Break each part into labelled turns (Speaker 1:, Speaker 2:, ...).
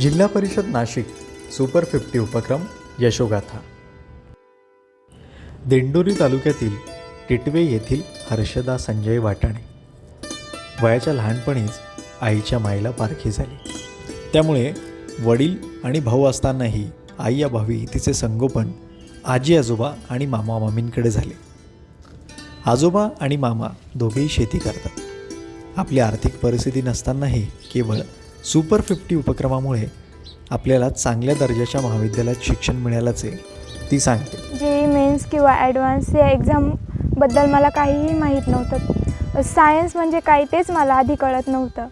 Speaker 1: जिल्हा परिषद Nashik super fifty उपक्रम यशोगाथा. दिंडोरी तालुक्यातील टिटवे येथील हर्षदा संजय वाटाणे. वयाच्या लहानपणीच आईच्या माईला पारखी झाली. त्यामुळे वडील आणि भाऊ असतानाही आई या भावी तिचे संगोपन आजी आजोबा आणि मामा मामींकडे झाले. आजोबा आणि मामा दोघेही शेती करतात. आपली आर्थिक परिस्थिती नसतानाही केवळ सुपर फिफ्टी उपक्रमामुळे आपल्याला चांगल्या दर्जाच्या महाविद्यालयात शिक्षण मिळाल्याचे ती सांगते.
Speaker 2: जे मेन्स किंवा ॲडव्हान्स या एक्झामबद्दल मला काहीही माहीत नव्हतं. सायन्स म्हणजे काय तेच मला आधी कळत नव्हतं.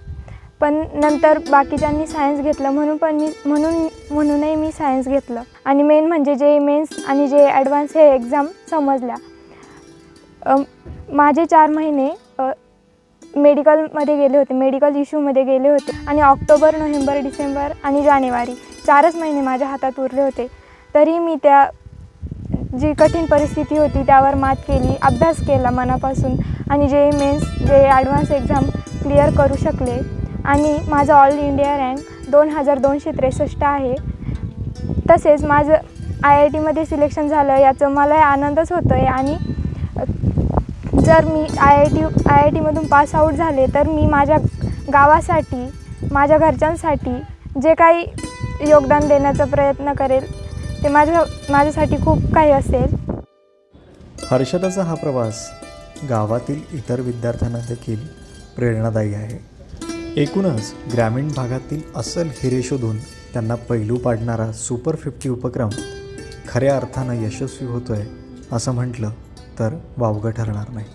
Speaker 2: पण नंतर बाकीच्यांनी सायन्स घेतलं म्हणून पण मी म्हणून म्हणूनही मी सायन्स घेतलं. आणि मेन म्हणजे जे मेन्स आणि जे ॲडव्हान्स हे एक्झाम समजल्या. माझे चार महिने मेडिकलमध्ये गेले होते मेडिकल इश्यूमध्ये गेले होते. आणि ऑक्टोबर नोव्हेंबर डिसेंबर आणि जानेवारी चारच महिने माझ्या हातात उरले होते. तरी मी त्या जी कठीण परिस्थिती होती त्यावर मात केली अभ्यास केला मनापासून. आणि जे मेन्स जे ॲडव्हान्स एक्झाम क्लिअर करू शकले आणि माझं ऑल इंडिया रँक दोन हजार दोनशे त्रेसष्ट आहे. तसेच माझं आय आय टीमध्ये सिलेक्शन झालं याचं मला आनंदच होतो आहे आणि जर मी I I T I I टीमधून pass out झाले तर मी माझ्या गावासाठी माझ्या घरच्यांसाठी जे काही योगदान देण्याचा प्रयत्न करेल ते माझ्या माझ्यासाठी खूप काही असेल.
Speaker 1: हर्षदाचा हा प्रवास गावातील इतर विद्यार्थ्यांना देखील प्रेरणादायी आहे. एकूणच ग्रामीण भागातील असल हिरे शोधून त्यांना पैलू पाडणारा सुपर फिफ्टी उपक्रम खऱ्या अर्थानं यशस्वी होतोय असं म्हटलं तर वावगं ठरणार नाही.